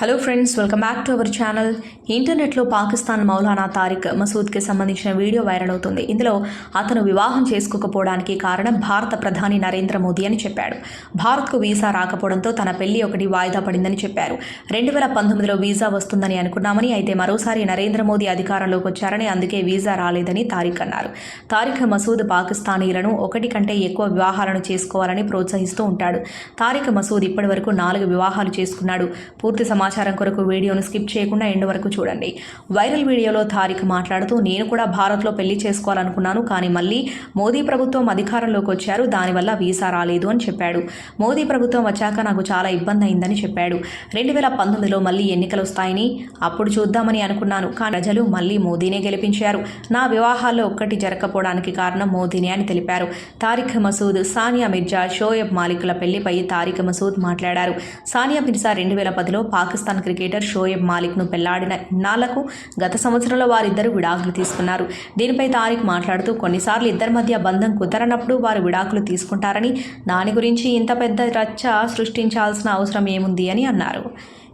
Hello friends welcome back to our channel ఇంటర్నెట్లో పాకిస్తాన్ మౌలానా తారిక్ మసూద్కి సంబంధించిన video viral అవుతుంది. ఇందులో అతను వివాహం చేసుకోకపోవడానికి కారణం భారత ప్రధాని నరేంద్ర మోదీ అని చెప్పాడు. భారత్కు వీసా రాకపోవడంతో తన పెళ్ళి ఒకటి వాయిదా పడిందని చెప్పారు. రెండు వేల పంతొమ్మిదిలో వీసా వస్తుందని అనుకున్నామని అయితే మరోసారి నరేంద్ర మోదీ అధికారంలోకి వచ్చారని అందుకే వీసా రాలేదని తారిక్ అన్నారు. తారిక్ మసూద్ పాకిస్తానీలను ఒకటి కంటే ఎక్కువ వివాహాలను చేసుకోవాలని ప్రోత్సహిస్తూ ఉంటాడు. తారిక్ మసూద్ ఇప్పటివరకు నాలుగు వివాహాలు చేసుకున్నాడు. పూర్తి సమాచారం కొరకు వీడియోను స్కిప్ చేయకుండా ఎండ్ వరకు చూడండి. వైరల్ వీడియోలో తారిక్ మాట్లాడుతూ నేను కూడా భారత్లో పెళ్ళి చేసుకోవాలనుకున్నాను కానీ మళ్ళీ మోదీ ప్రభుత్వం అధికారంలోకి వచ్చారు దానివల్ల వీసా రాలేదు అని చెప్పాడు. మోదీ ప్రభుత్వం వచ్చాక నాకు చాలా ఇబ్బంది అయిందని చెప్పాడు. రెండు వేల పంతొమ్మిదిలో మళ్ళీ ఎన్నికలు వస్తాయని అప్పుడు చూద్దామని అనుకున్నాను కానీ ప్రజలు మళ్ళీ మోదీనే గెలిపించారు. నా వివాహాల్లో ఒక్కటి జరగకపోవడానికి కారణం మోదీనే అని తెలిపారు. తారిక్ మసూద్ సానియా మిర్జా షోయబ్ మాలిక్ల పెళ్ళిపై తారిక్ మసూద్ మాట్లాడారు. సానియా మిర్జా రెండు వేల పదిలో పాకిస్తాన్ క్రికెటర్ షోయబ్ మాలిక్ను పెళ్ళాడిన ఇన్నాళ్ళకు గత సంవత్సరంలో వారిద్దరూ విడాకులు తీసుకున్నారు. దీనిపై తారిక్ మాట్లాడుతూ కొన్నిసార్లు ఇద్దరి మధ్య బంధం కుదరనప్పుడు వారు విడాకులు తీసుకుంటారని దాని గురించి ఇంత పెద్ద రచ్చ సృష్టించాల్సిన అవసరం ఏముంది అని అన్నారు.